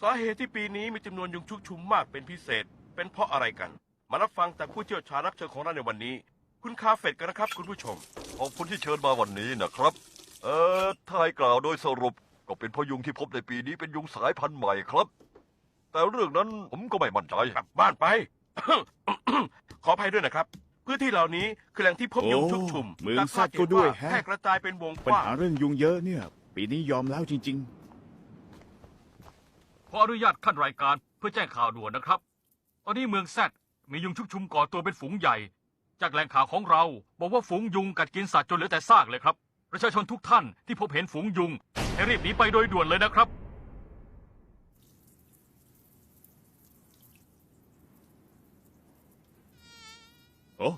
สาเหตุที่ปีนี้มีจำนวนยุงชุกชุมมากเป็นพิเศษ เป็นเพราะอะไรกัน มารับฟังจากผู้เชี่ยวชาญรับเชิญของเราในวันนี้ คุณคาเฟตกันนะครับ คุณผู้ชม ขอบคุณที่เชิญมาวันนี้นะครับ เอ่อถ้าให้กล่าวโดยสรุปก็เป็นเพราะยุงที่พบในปีนี้เป็นยุงสายพันธุ์ใหม่ครับ แต่เรื่องนั้นผมก็ไม่มั่นใจ กลับบ้านไป ขออภัยด้วยนะครับ พื้นที่เหล่านี้คือแหล่งที่พบยุงชุกชุมโอ้เมืองจากภาพแซดก็ด้วยเห็นาแฮะ แพร่กระจายเป็นวงกปัญว้าง หาเรื่องยุงเยอะเนี่ย ปีนี้ยอมแล้วจริง ขออนุญาตขั้นรายการเพื่อแจ้งข่าวด่วนนะครับ ตอนนี้เมืองแซดมียุงชุกชุมก่อตัวเป็นฝูงใหญ่ จากแหล่งข่าวของเราบอกว่าฝูงยุงกัดกินสัตว์จนเหลือแต่ซากเลยครับ ประชาชนทุกท่านที่พบเห็นฝูงยุงให้รีบหนีไปโดยด่วนเลยนะครับ โอ้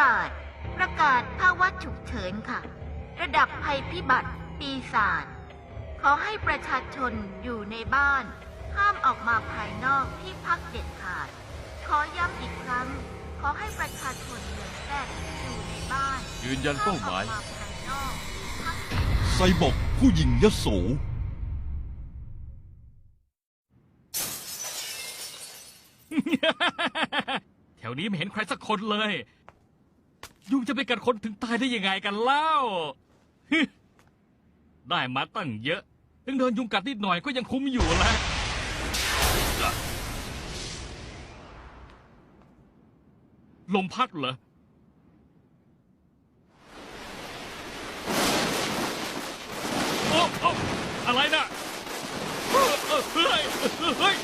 กาศ ประกาศภาวะฉุกเฉินค่ะ ระดับภัยพิบัติ ปีศาจ ขอให้ประชาชนอยู่ในบ้าน ห้ามออกมาภายนอกที่พักเด็ดขาด ขอย้ำอีกครั้ง ขอให้ประชาชนเมืองแซดอยู่ในบ้านยืนยันเป้าหมาย ห้ออกภายนอกที่พักเด็ดขาด ไซบอร์กผู้หญิงยโส แถวนี้ไม่เห็นใครสักคนเลย ยุงจะไปกัดคนถึงตายได้ยังไงกันเล่าฮได้มาตั้งเยอะ ถึงโดนยุงกัดนิดหน่อยก็ยังคุ้มอยู่แหละ ลมพัดเหรอ โอ้โอ้อะไรน่ะ เฮ้ยเฮ้ยเฮ้ย